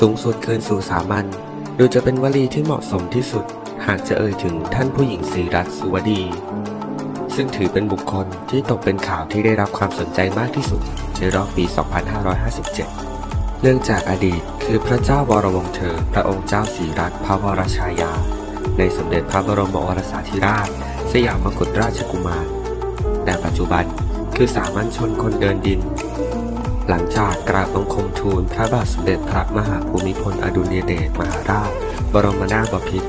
สูงสุดคืนสู่สามัญดูจะเป็นวลีที่เหมาะสมที่สุด หากจะเอ่ยถึงท่านผู้หญิงศรีรัตน์สุวดี ซึ่งถือเป็นบุคคลที่ตกเป็นข่าวที่ได้รับความสนใจมากที่สุด ในรอบปี 2557 เนื่องจากอดีตคือพระเจ้าวรวงศ์เธอ พระองค์เจ้าศรีรัตน์พระวรชายา ในสมเด็จพระบรมโอรสาธิราช สยามกุฎราชกุมารแต่ปัจจุบันคือสามัญชนคนเดินดิน หลังจากกราบบังคมทูลพระบาทสมเด็จพระมหาภูมิพลอดุลยเดชมหาราช บรมนาถบพิตร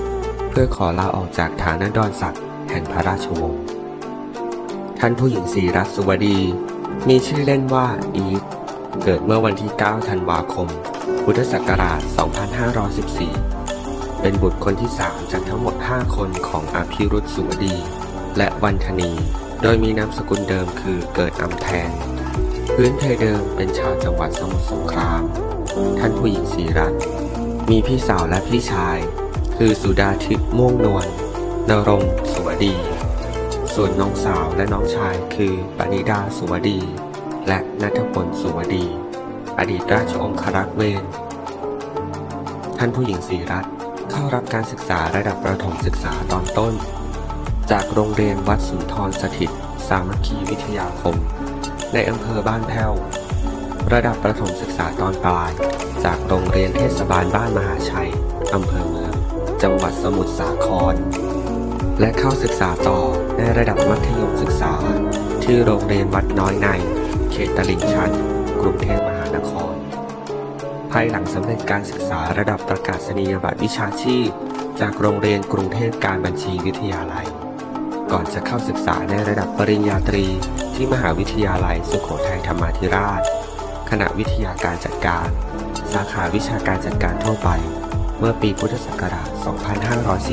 เพื่อขอลาออกจากฐานะดอนศักดิ์แห่งพระราชวงศ์ท่านผู้หญิงศรีรัตน์สุวดี มีชื่อเล่นว่าอีทเกิดเมื่อวันที่ 9 ธันวาคม พุทธศักราช 2514 เป็นบุตรคนที่ 3 จากทั้งหมด 5 คนของอภิรุตสุวดี และวันธนี โดยมีนามสกุลเดิมคือเกิดอำแพง พื้นเพเดิมเป็นชาวจังหวัดสมุทรสงคราม ท่านผู้หญิงศรีรัตน์มีพี่สาวและพี่ชาย คือสุดาทิพย์ม่วงนวลนรงสุวดี ส่วนน้องสาวและน้องชายคือปณิดาสุวดี และนัทพลสุวดี อดีตราชองครักษ์เวนท่านผู้หญิงศรีรัตน์เข้ารับการศึกษาระดับประถมศึกษาตอนต้น จากโรงเรียนวัดสุนทรสถิต สามัคคีวิทยาคม ในอำเภอบ้านแพ้ว ระดับประถมศึกษาตอนปลาย จากโรงเรียนเทศบาลบ้านมหาชัย อำเภอเมือง จังหวัดสมุทรสาคร และเข้าศึกษาต่อในระดับมัธยมศึกษา ที่โรงเรียนวัดน้อยใน เขตตลิ่งชัน กรุงเทพมหานคร ภายหลังสำเร็จการศึกษาระดับประกาศนียบัตรวิชาชีพ จากโรงเรียนกรุงเทพการบัญชีวิทยาลัย ก่อนจะเข้าศึกษาในระดับปริญญาตรีที่มหาวิทยาลัยสุโขทัยธรรมาธิราช คณะวิทยาการจัดการ สาขาวิชาการจัดการทั่วไป เมื่อปีพุทธศักราช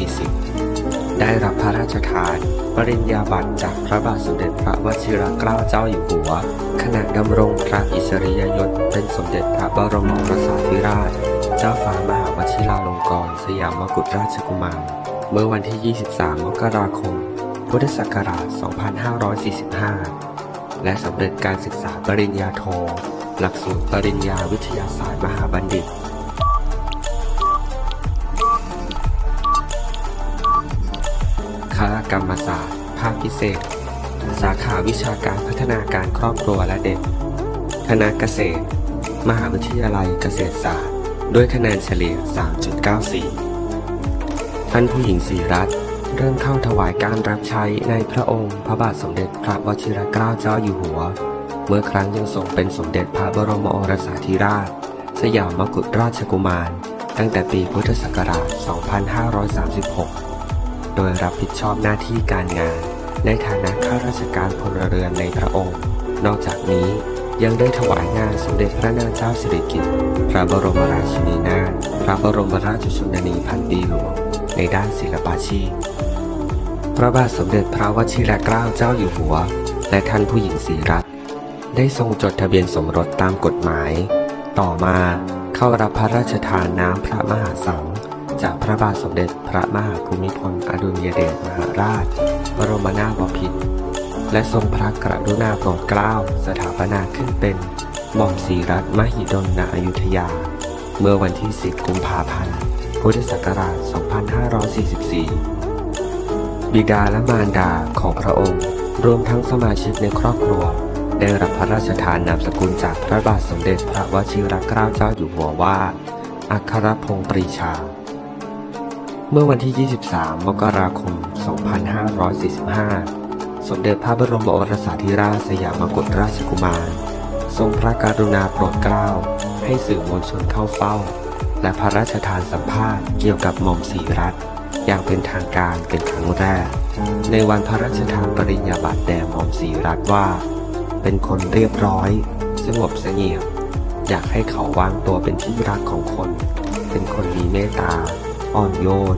2540 ได้รับพระราชทาน ปริญญาบัตรจากพระบาทสมเด็จพระวชิรเกล้าเจ้าอยู่หัว ขณะดำรงพระอิสริยยศเป็นสมเด็จพระบรมโอรสาธิราช เจ้าฟ้ามหาวชิราลงกรณสยามกุฎราชกุมารเมื่อวันที่ 23 มกราคม พุทธศักราช 2545 และสำเร็จการศึกษาปริญญาโท หลักสูตรปริญญาวิทยาศาสตร์มหาบัณฑิต คณะกรรมศาสตร์ ภาคพิเศษ สาขาวิชาการพัฒนาการครอบครัวและเด็ก คณะเกษตร มหาวิทยาลัยเกษตรศาสตร์ ด้วยคะแนนเฉลี่ย 3.94 ท่านผู้หญิงศรีรัตน์ เริ่มเข้าถวายการรับใช้ในพระองค์ พระบาทสมเด็จพระวชิรเกล้าเจ้าอยู่หัว เมื่อครั้งยังทรงเป็นสมเด็จพระบรมโอรสาธิราช สยามกุฎราชกุมาร ตั้งแต่ปีพุทธศักราช 2536 โดยรับผิดชอบหน้าที่การงาน ในฐานะข้าราชการพลเรือนในพระองค์ นอกจากนี้ยังได้ถวายงานสมเด็จพระนางเจ้าสิริกิติ์ พระบรมราชินีนาถ พระบรมราชชนนีพันปีหลวง ในด้านศิลปาชีพ พระบาทสมเด็จพระวชิรเกล้าเจ้าอยู่หัว และท่านผู้หญิงศรีรัตน์ได้ทรงจดทะเบียนสมรสตามกฎหมาย ต่อมาเข้ารับพระราชทานน้ำพระมหาสังจากพระบาทสมเด็จพระมหาภูมิพลอดุลยเดชมหาราช บรมนาถบพิตรและทรงพระกรุณาโปรดเกล้าสถาปนาขึ้นเป็นหม่อมศรีรัตน์มหิดลณอยุธยา เมื่อวันที่ 10 กุมภาพันธ์ พุทธศักราช 2544 บิดาและมารดาของพระองค์ รวมทั้งสมาชิกในครอบครัว ได้รับพระราชทานนามสกุลจากพระบาทสมเด็จพระวชิรเกล้าเจ้าอยู่หัวว่า อัครพงศ์ปรีชา เมื่อวันที่ 23 มกราคม 2545 สมเด็จพระบรมโอรสาธิราชสยามกุฎราชกุมาร ทรงพระกรุณาโปรดเกล้า ให้สื่อมวลชนเข้าเฝ้า และพระราชทานสัมภาษณ์เกี่ยวกับหม่อมศรีรัตน์ อย่างเป็นทางการเป็นครั้งแรก ในวันพระราชทานปริญญาบัตรแด่หม่อมศรีรัตว่า เป็นคนเรียบร้อย สงบเสงี่ยมอยากให้เขาวางตัวเป็นที่รักของคน เป็นคนมีเมตตา อ่อนโยน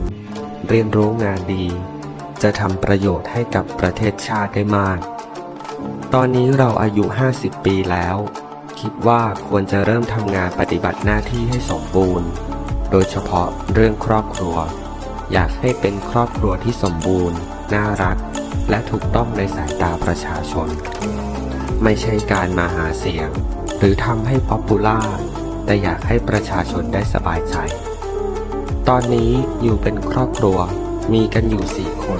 เรียนรู้งานดี จะทำประโยชน์ให้กับประเทศชาติได้มาก ตอนนี้เราอายุ 50 ปีแล้ว คิดว่าควรจะเริ่มทำงานปฏิบัติหน้าที่ให้สมบูรณ์ โดยเฉพาะเรื่องครอบครัว อยากให้เป็นครอบครัวที่สมบูรณ์ น่ารัก และถูกต้องในสายตาประชาชน ไม่ใช่การมาหาเสียง หรือทำให้ป๊อปปูล่า แต่อยากให้ประชาชนได้สบายใจ ตอนนี้อยู่เป็นครอบครัวมีกันอยู่สี่คน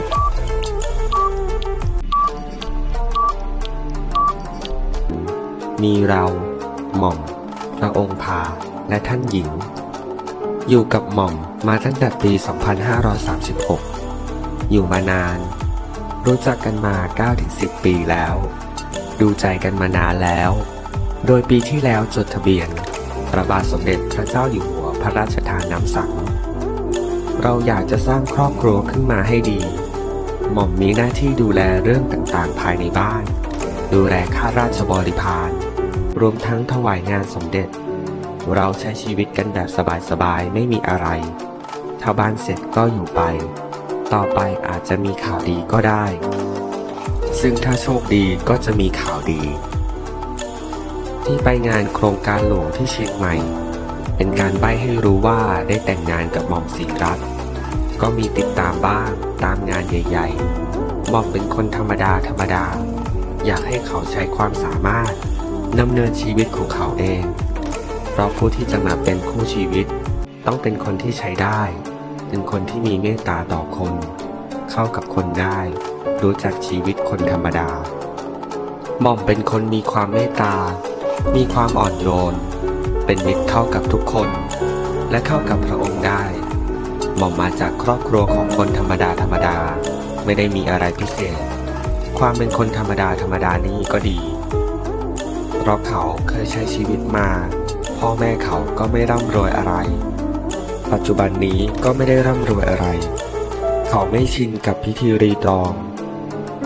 มีเรา หม่อมพระองค์พา และท่านหญิง อยู่กับหม่อมมาตั้งแต่ปี 2536 อยู่มานาน รู้จักกันมา 9-10 ปีแล้ว ดูใจกันมานานแล้ว โดยปีที่แล้วจดทะเบียน พระบาทสมเด็จพระเจ้าอยู่หัวพระราชทานน้ำสัง เราอยากจะสร้างครอบครัวขึ้นมาให้ดี หม่อมมีหน้าที่ดูแลเรื่องต่างๆ ภายในบ้าน ดูแลข้าราชบริพารรวมทั้งถวายงานสมเด็จ เราใช้ชีวิตกันแบบสบายๆ ไม่มีอะไร ถ้าบ้านเสร็จก็อยู่ไป ต่อไปอาจจะมีข่าวดีก็ได้ ซึ่งถ้าโชคดีก็จะมีข่าวดี ที่ไปงานโครงการหลวงที่เชียงใหม่ เป็นการใบให้รู้ว่าได้แต่งงานกับหม่อมศรีรัตก็มีติดตามบ้างตามงานใหญ่ๆหม่อมเป็นคนธรรมดาธรรมดา อยากให้เขาใช้ความสามารถดำเนินชีวิตของเขาเอง เพราะผู้ที่จะมาเป็นคู่ชีวิต ต้องเป็นคนที่ใช้ได้ เป็นคนที่มีเมตตาต่อคน เข้ากับคนได้ รู้จักชีวิตคนธรรมดา หม่อมเป็นคนมีความเมตตา มีความอ่อนโยน เป็นมิตรเข้ากับทุกคน และเข้ากับพระองค์ได้ หม่อมมาจากครอบครัวของคนธรรมดาธรรมดา ไม่ได้มีอะไรพิเศษ ความเป็นคนธรรมดาธรรมดานี้ก็ดี เพราะเขาเคยใช้ชีวิตมา พ่อแม่เขาก็ไม่ร่ำรวยอะไร ปัจจุบันนี้ก็ไม่ได้ร่ำรวยอะไร เขาไม่ชินกับพิธีรีตอง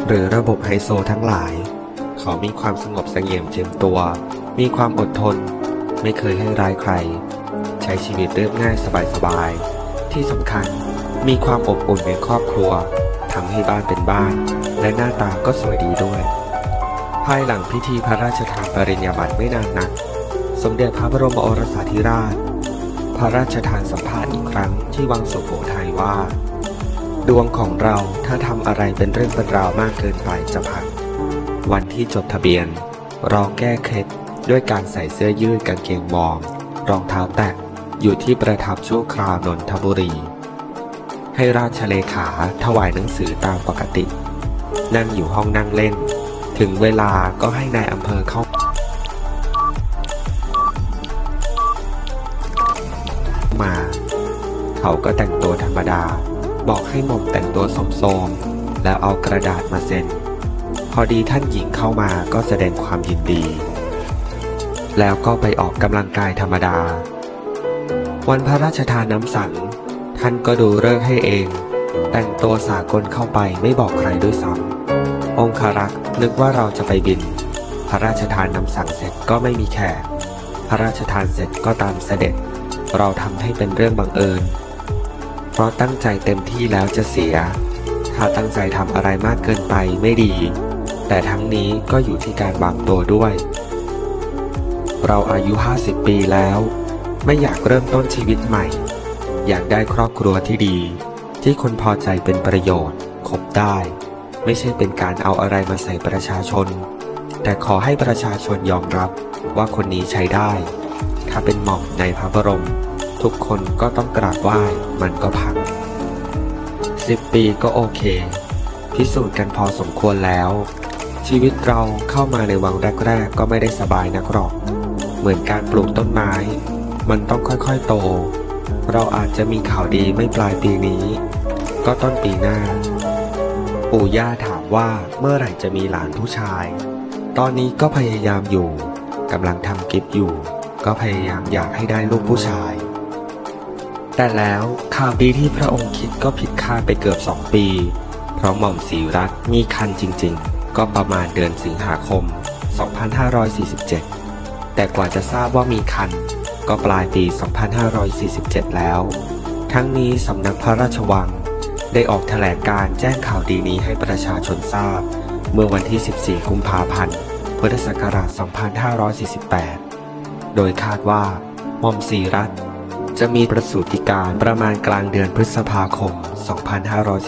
หรือระบบไฮโซทั้งหลาย เขามีความสงบเสงี่ยมเจียมตัว มีความอดทน ไม่เคยให้ร้ายใคร ใช้ชีวิตเรียบง่ายสบายๆ ที่สำคัญมีความอบอุ่นในครอบครัวทำให้บ้านเป็นบ้าน และหน้าตาก็สวยดีด้วย ภายหลังพิธีพระราชทานปริญญาบัตรไม่นานนัก สมเด็จพระบรมโอรสาธิราช พระราชทานสัมภาษณ์อีกครั้งที่วังสุโขทัยว่า ดวงของเราถ้าทำอะไรเป็นเรื่องเป็นราวมากเกินไปจะพัง วันที่จดทะเบียน เราแก้เคล็ดด้วยการใส่เสื้อยืดกางเกงวอร์มรองเท้าแตะอยู่ที่ประทับชั่วคราวนนทบุรี ให้ราชเลขาถวายหนังสือตามปกติ นั่งอยู่ห้องนั่งเล่น ถึงเวลาก็ให้นายอำเภอเข้ามา เขาก็แต่งตัวธรรมดา บอกให้หม่อมแต่งตัวโสมๆ แล้วเอากระดาษมาเซ็น พอดีท่านหญิงเข้ามาก็แสดงความยินดี แล้วก็ไปออกกำลังกายธรรมดา วันพระราชทานน้ำสัง ท่านก็ดูเลิกให้เอง แต่งตัวสากลเข้าไปไม่บอกใครด้วยซ้ำองคารักษ์นึกว่าเราจะไปบิน พระราชทานน้ำสังเสร็จก็ไม่มีแขกพระราชทานเสร็จก็ตามเสด็จ เราทำให้เป็นเรื่องบังเอิญ เพราะตั้งใจเต็มที่แล้วจะเสีย ถ้าตั้งใจทำอะไรมากเกินไปไม่ดี แต่ทั้งนี้ก็อยู่ที่การวางตัวด้วย เราอายุ 50 ปีแล้ว ไม่อยากเริ่มต้นชีวิตใหม่ อยากได้ครอบครัวที่ดี ที่คนพอใจเป็นประโยชน์คบได้ ไม่ใช่เป็นการเอาอะไรมาใส่ประชาชน แต่ขอให้ประชาชนยอมรับว่าคนนี้ใช้ได้ ถ้าเป็นหม่อมในพระบรม ทุกคนก็ต้องกราบไหว้มันก็พังสิบปีก็โอเค พิสูจน์กันพอสมควรแล้ว ชีวิตเราเข้ามาในวังแรกๆ ก็ไม่ได้สบายนักหรอก เหมือนการปลูกต้นไม้ มันต้องค่อยๆโต เราอาจจะมีข่าวดีไม่ปลายปีนี้ ก็ต้นปีหน้า ปู่ย่าถามว่าเมื่อไหร่จะมีหลานผู้ชาย ตอนนี้ก็พยายามอยู่กำลังทำกิฟต์อยู่ ก็พยายามอยากให้ได้ลูกผู้ชาย แต่แล้วข่าวดีที่พระองค์คิดก็ผิดคาดไปเกือบสองปี เพราะหม่อมศรีรัตน์มีคันจริงๆ ก็ประมาณเดือนสิงหาคม 2547 แต่กว่าจะทราบว่ามีคันก็ปลายปี 2547 แล้ว ทั้งนี้สำนักพระราชวัง ได้ออกแถลงการแจ้งข่าวดีนี้ให้ประชาชนทราบ เมื่อวันที่ 14 กุมภาพันธ์ พุทธศักราช 2548 โดยคาดว่าหม่อมศรีรัตน์ จะมีประสูติการประมาณกลางเดือนพฤษภาคม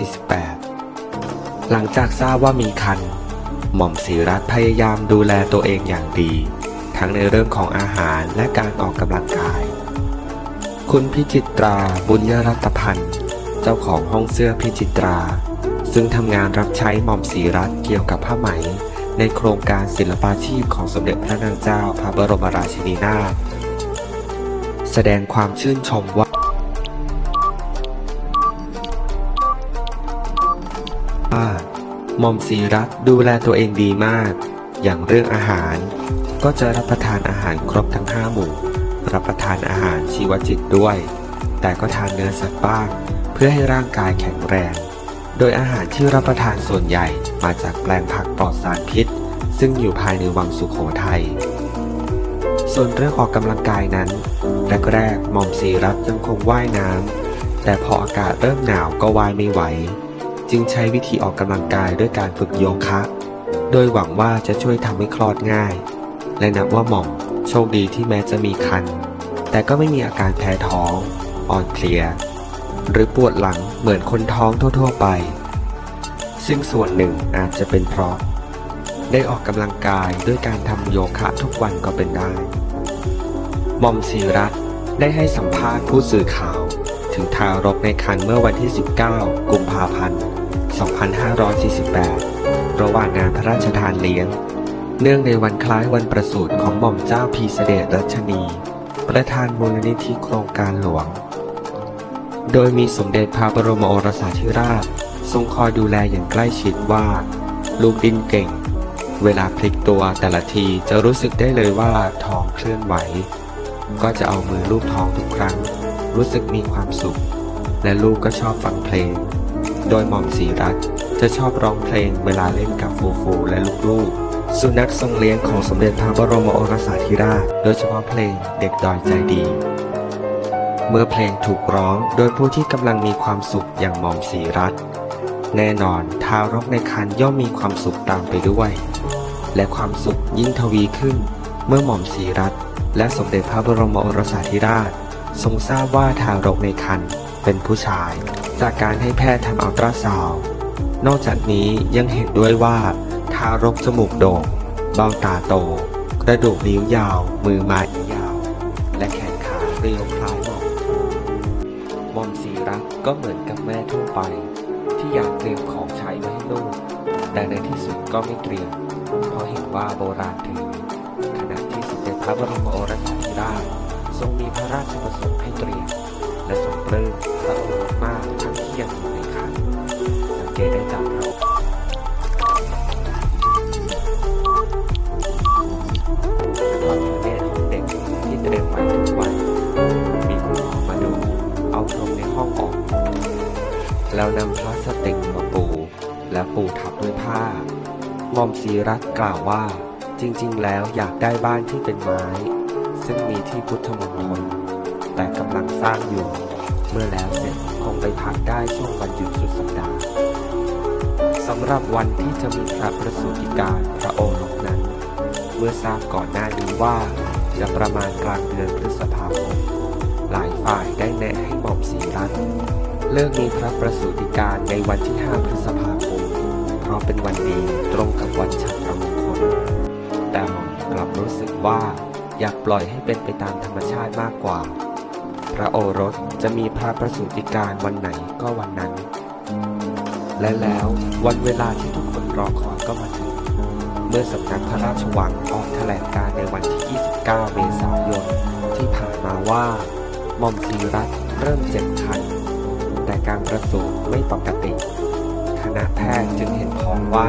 2548 หลังจากทราบว่ามีคัน หม่อมศรีรัตน์พยายามดูแลตัวเองอย่างดี ทั้งในเรื่องของอาหารและการออกกำลังกาย คุณพิจิตราบุญยรัตพันธ์ เจ้าของห้องเสื้อพิจิตรา ซึ่งทำงานรับใช้หม่อมศรีรัตน์เกี่ยวกับผ้าไหมในโครงการศิลปาชีพของสมเด็จพระนางเจ้าพระบรมราชินีนาถ แสดงความชื่นชมว่าว่า หม่อมศรีรัตดูแลตัวเองดีมาก อย่างเรื่องอาหาร ก็จะรับประทานอาหารครบทั้งห้าหมู่ รับประทานอาหารชีวจิตด้วย แต่ก็ทานเนื้อสัตว์บ้าง เพื่อให้ร่างกายแข็งแรง โดยอาหารที่รับประทานส่วนใหญ่มาจากแปลงผักปลอดสารพิษ ซึ่งอยู่ภายในวังสุขโขทัย ส่วนเรื่องออกกำลังกายนั้นแรกๆหม่อมศรีรัตยังคงว่ายน้ำแต่พออากาศเริ่มหนาวก็ว่ายไม่ไหว จึงใช้วิธีออกกำลังกายด้วยการฝึกโยคะ โดยหวังว่าจะช่วยทำให้คลอดง่าย และนับว่าหม่อมโชคดีที่แม้จะมีคัน แต่ก็ไม่มีอาการแพ้ท้อง อ่อนเพลีย หรือปวดหลังเหมือนคนท้องทั่ว ๆ ไป ซึ่งส่วนหนึ่งอาจจะเป็นเพราะ ได้ออกกำลังกายด้วยการทำโยคะทุกวันก็เป็นได้ หม่อมศรีรัตน์ได้ให้สัมภาษณ์ผู้สื่อข่าว ถึงทารกในครรภ์เมื่อวันที่ 19 กุมภาพันธ์ 2548 ระหว่างงานพระราชทานเลี้ยง เนื่องในวันคล้ายวันประสูติของหม่อมเจ้าพีเสด็จรัชนี ประธานมูลนิธิโครงการหลวง โดยมีสมเด็จพระบรมโอรสาธิราช ทรงคอยดูแลอย่างใกล้ชิดว่า ลูกดิ้นเก่ง เวลาพลิกตัวแต่ละทีจะรู้สึกได้เลยว่าท้องเคลื่อนไหว ก็จะเอามือลูบท้องทุกครั้ง รู้สึกมีความสุข และลูกก็ชอบฟังเพลง โดยหม่อมศรีรัตน์จะชอบร้องเพลงเวลาเล่นกับฟูฟูและลูกๆ สุนัขทรงเลี้ยงของสมเด็จพระบรมโอรสาธิราช โดยเฉพาะเพลงเด็กดอยใจดี เมื่อเพลงถูกร้องโดยผู้ที่กำลังมีความสุขอย่างหม่อมศรีรัตน์แน่นอนทารกในครรภ์ย่อมมีความสุขตามไปด้วย และความสุขยิ่งทวีขึ้น เมื่อหม่อมศรีรัตน์ และสมเด็จพระบรมโอรสาธิราช ทรงทราบว่าทารกในครรภ์เป็นผู้ชาย จากการให้แพทย์ทำอัลตราซาวด์นอกจากนี้ยังเห็นด้วยว่าทารกจมูกโด่งเบ้าตาโต กระดูกนิ้วยาว มือไม้ยาว และแขนขาเรียวคล้ายหมอกมอมศรีรักก็เหมือนกับแม่ทั่วไป ที่อยากเตรียมของใช้ไว้ให้ลูกแต่ในที่สุดก็ไม่เตรียม เพราะเห็นว่าโบราณถึง ระบรมโอรสาธิราชทรงมีพระราชประสงค์ให้เตรียม และทรงปลื้มพระโอรสมากทั้งที่ยังอยู่ในครรภ์สังเกตได้จากพระและความพระเนตรของเด็กที่เตรียมไว้ทุกวันมีคุณหมอมาดูเอาพรมในห้องออกแล้วนำพลาสติกมาปู และปูทับด้วยผ้า มอมศีรัตกล่าวว่า จริงๆ แล้วอยากได้บ้านที่เป็นไม้ ซึ่งมีที่พุทธมณฑลแต่กำลังสร้างอยู่ เมื่อแล้วเสร็จคงไปพักได้ช่วงวันหยุดสุดสัปดาห์สำหรับวันที่จะมีพระประสูติการพระโอรสนั้น เมื่อทราบก่อนหน้านี้ว่าจะประมาณกลางเดือนพฤษภาคมหลายฝ่ายได้แนะให้หม่อมศรีรัตน์เลิกมีพระประสูติการในวันที่ 5 พฤษภาคม เพราะเป็นวันดีตรงกับวันฉัตร อยากปล่อยให้เป็นไปตามธรรมชาติมากกว่า พระโอรสจะมีพระประสูติการวันไหนก็วันนั้น และแล้ววันเวลาที่ทุกคนรอคอยก็มาถึง เมื่อสำนักพระราชวังออกแถลงการในวันที่ 29 เมษายน ที่ผ่านมาว่าหม่อมศรีรัตเริ่มเจ็บคัน แต่การประสูติไม่ปกติคณะแพทย์จึงเห็นพ้องว่า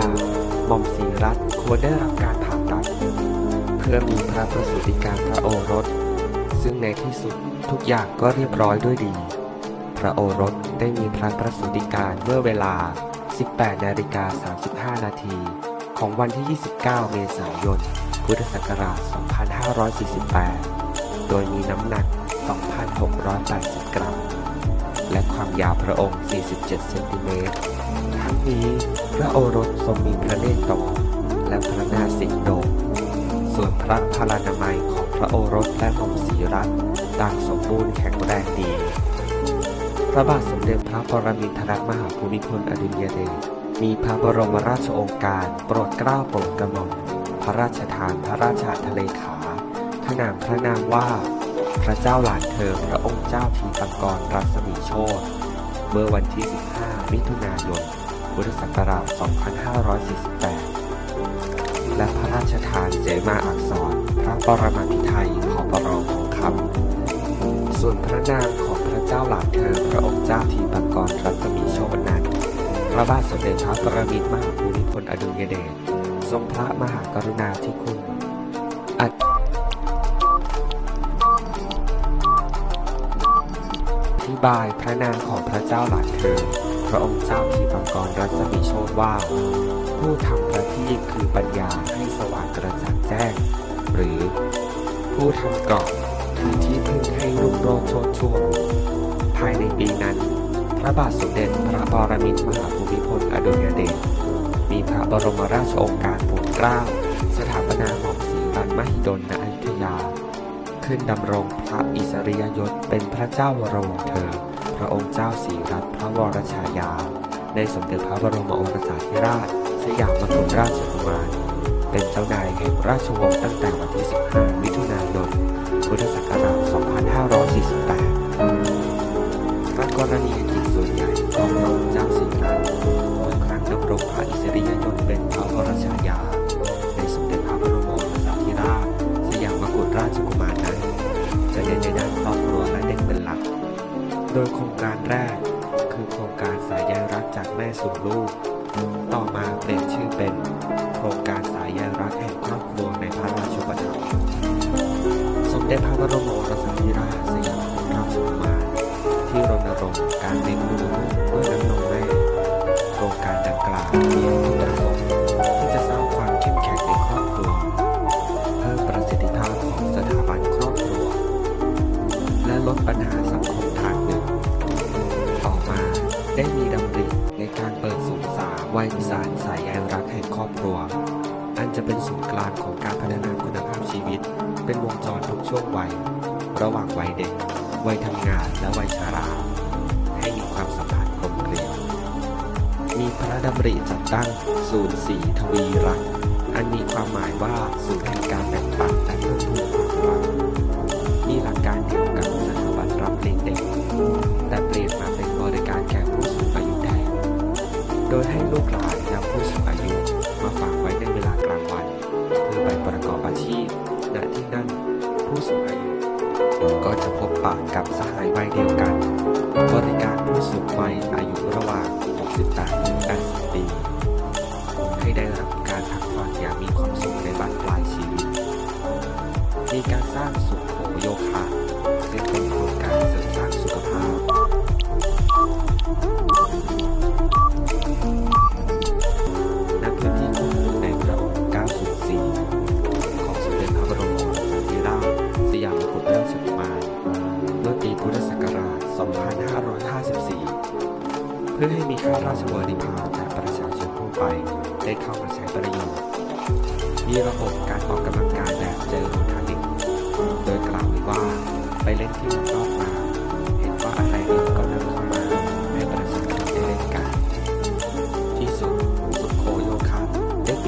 หม่อมศรีรัตควรได้รับการผ่าตัด พื่อมีพระประสูติการพระโอรส ซึ่งในที่สุดทุกอย่างก็เรียบร้อยด้วยดี พระโอรสได้มีพระประสูติการเมื่อเวลา 18นาฬิกา35 นาที ของวันที่ 29 เมษายน พุทธศักราช 2548 โดยมีน้ำหนัก 2,680 กรัม และความยาวพระองค์ 47 เซนติเมตร ทั้งนี้พระโอรสทรงมีพระเนตรโตและพระนาสิกโด พระพลานามัยของพระโอรสและหม่อมศรีรัตน์ต่างสมบูรณ์แข็งแรงดี พระบาทสมเด็จพระปรมินทรมหาภูมิพลอดุลยเดชมีพระบรมราชโองการโปรดเกล้าโปรดกระหม่อมพระราชทานพระราชทานทะเลขา ขนามพระนามว่า พระเจ้าหลานเธอพระองค์เจ้าทีปังกรรัศมีโชตเมื่อวันที่ 15 มิถุนายน พุทธศักราช 2548 และพระราชทานเสมาอักษร พระปรมาภิไธยขอปรทองคำส่วนพระนามของพระเจ้าหลานเธอพระองค์เจ้าทีปกรรัศมีโชตนั้นพระบาทสมเด็จพระปรมินทรมหาภูมิพลอดุลยเดชทรงพระมหากรุณาธิคุณอธิบายพระนามของพระเจ้าหลานเธอ พระองค์เจ้าทีปังกรรัศมีโชตว่า ผู้ทำประทีปคือปัญญาให้สว่างกระจ่างแจ้ง หรือ ผู้ทำกรอบคือที่พึ่งให้รุ่งโรจน์โชติช่วงภายในปีนั้น พระบาทสมเด็จพระปรมินทรมหาภูมิพลอดุลยเดชมีพระบรมราชโองการโปรดเกล้าสถาปนาหม่อมศรีรันมหิดลณอยุธยา ขึ้นดำรงพระอิสริยยศเป็นพระเจ้าวรวงเธอ พระองค์เจ้าศรีรัตพระวรชายา ในสมเด็จพระบรมโอรสาธิราช สยามกุฎราชกุมาร เป็นเจ้านายแห่งราชวงศ์ตั้งแต่วันที่ 15 มิถุนายน พุทธศักราช 2548พระกรณียกิจส่วนใหญ่ของพระองค์เจ้าศรีรัตน์เมื่อครั้งดำรงพระอิสริยยศเป็นพระวรชาย โดยโครงการแรก คือโครงการสายใยรักจากแม่สู่ลูก ต่อมาเปลี่ยนชื่อเป็น โครงการสายใยรักแห่งครอบครัวในพระราชบัญญัติสมเด็จพระบรม การเปิดศูนย์สาวัยสารสายใยรักแห่งครอบครัว อันจะเป็นศูนย์กลางของการพัฒนาคุณภาพชีวิต เป็นวงจรทุกช่วงวัย ระหว่างวัยเด็ก วัยทำงานและวัยชารา ให้มีความสัมพันธ์กลมเกลียวมีพระดำริจัดตั้งศูนย์สีทวีรัก อันมีความหมายว่าศูนย์แห่งการแบ่งปัน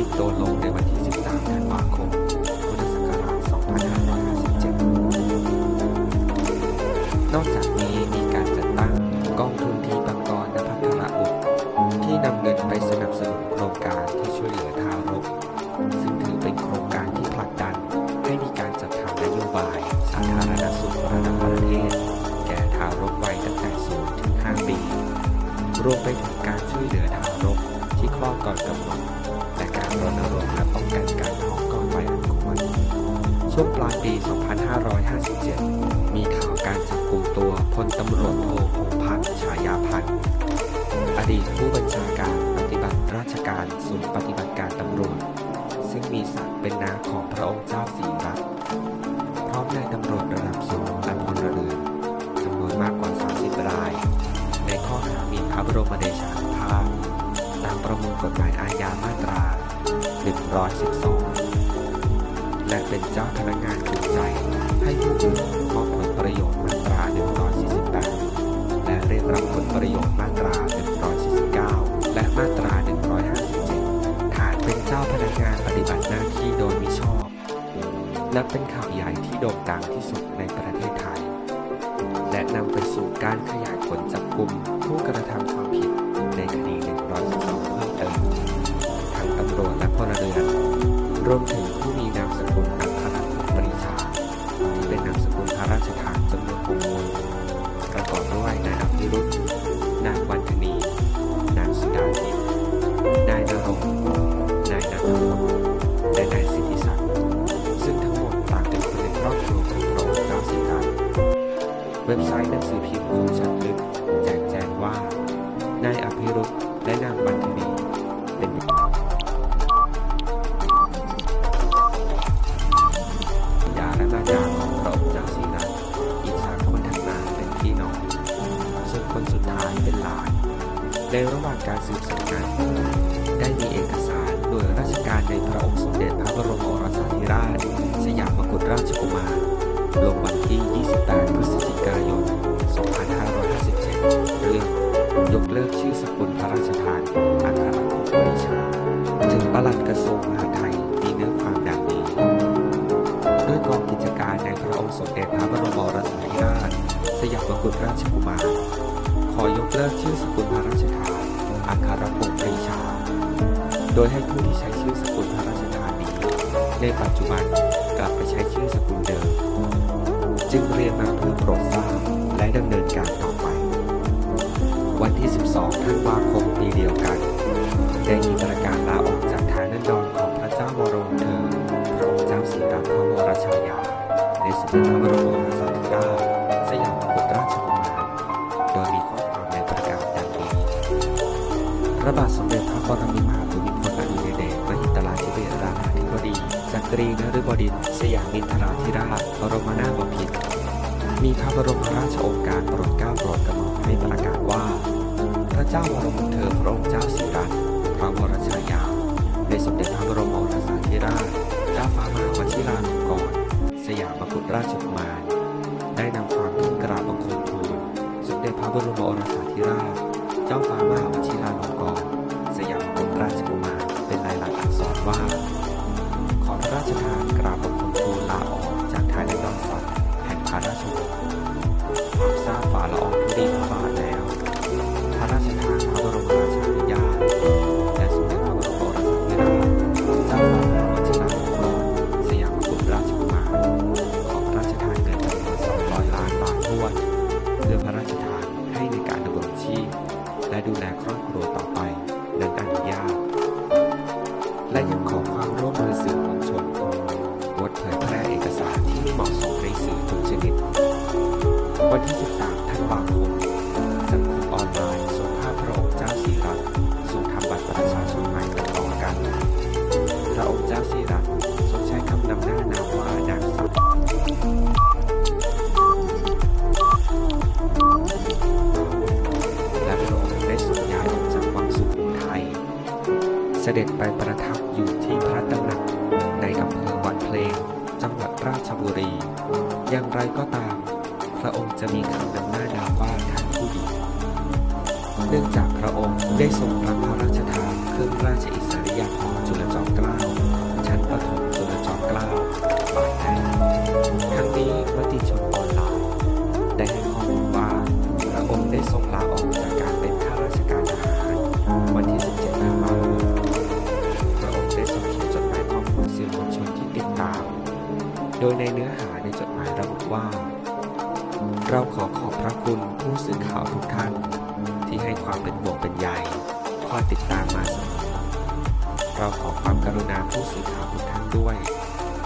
ปิดตัวลงในวันที่ นนาของพระองค์เจ้าศรีรัตพร้อมนายตำรวจระดับสูงและพลเรือนจำนวนมากกว่า 30 ราย ในข้อหาหมิ่นพระบรมเดชานุภาพตามประมวลกฎหมายอาญามาตรา 112 และเป็นเจ้าพนักงานจูงใจให้ผู้อื่นมอบผลประโยชน์มาตรา 148 และเรียกรับผลประโยชน์มาตรา 149 และมาตรา 157 ฐานเป็นเจ้าพนักงานปฏิบัติ ที่โดยมิชอบ นับเป็นข่าวใหญ่ที่โด่งดังที่สุดในประเทศไทย และนำไปสู่การขยายผลจับกลุ่มผู้กระทำ เลิกชื่อสกุลพระราชทานอัครพลปรีชา ถึงปลัดกระทรวงมหาดไทยมีเนื้อความดังนี้ ด้วยกองกิจการในพระองค์สมเด็จพระบรมราธิราชสยามกุฎราชกุมาร ขอยกเลิกชื่อสกุลพระราชทานอัครพงศ์ปรีชา โดยให้ผู้ที่ใช้ชื่อสกุลพระราชทานนี้ ในปัจจุบันกลับไปใช้ชื่อสกุลเดิม จึงเรียนมา วันที่ 12 ธันวาคมปีเดียวกัน ได้มีประกาศลาออกจากฐานันดรของพระเจ้าวรวงเธอ พระองค์เจ้าสีรัตนพระวรชายา ในสมเด็จพระบรมโอรสาธิราชสยามกุฎราชกุมารโดยมีข้อความในประกาศดังนี้พระบาทสมเด็จพระปรมินทรภูมิพลอดุลยเดชมหิดลาธิเบศราชาธิบดีจักรีนฤบดินทร์สยามินทราธิราชบรมนาถบพิตร มีพระบรมราชโองการโปรดเกล้าโปรดกระหม่อมให้ประกาศว่า พระเจ้าวรวงศ์เธอพระองค์เจ้าสิรัตพระวรชายาในสมเด็จพระบรมโอรสาธิราชเจ้าฟ้ามหาวชิราลงกรณสยามกุฎราชกุมารได้นำความทูลกราบบังคมทูลสมเด็จพระบรมโอรสาธิราช เจ้าฟ้ามหาวชิรา เสด็จไปประทับอยู่ที่พระตำหนักในอำเภอวัดเพลง จังหวัดราชบุรี อย่างไรก็ตาม พระองค์จะมีคำนำหน้านามว่าท่านผู้หญิงเนื่องจากพระองค์ได้ทรงรับพระราชทานเครื่องราชอิสริยาภรณ์จุลจอมเกล้าชั้นประถมจุลจอมเกล้าฝ่ายในทั้งนี้มติ ในเนื้อหาในจดหมายระบุว่า เราขอขอบพระคุณผู้สื่อข่าวทุกท่าน ที่ให้ความเป็นห่วงเป็นใยคอยติดตามมาเสมอเราขอความกรุณาผู้สื่อข่าวทุกท่านด้วย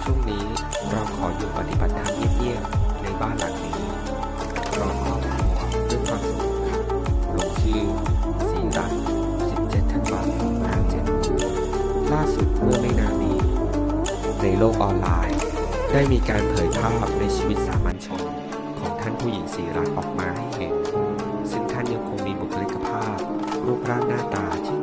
ช่วงนี้เราขออยู่ปฏิบัติธรรมเงียบๆในบ้านหลังนี้รอครอบครัวด้วยความสงบค่ะลงชื่อสีรัตน์17ธันวาคม57ล่าสุดเมื่อไม่นานนี้ในโลกออนไลน์ ได้มีการเผยภาพในชีวิตสามัญชน ของท่านผู้หญิงสีรัตน์ออกมาให้เห็น ซึ่งท่านยังคงมีบุคลิกภาพ รูปร่างหน้าตาที่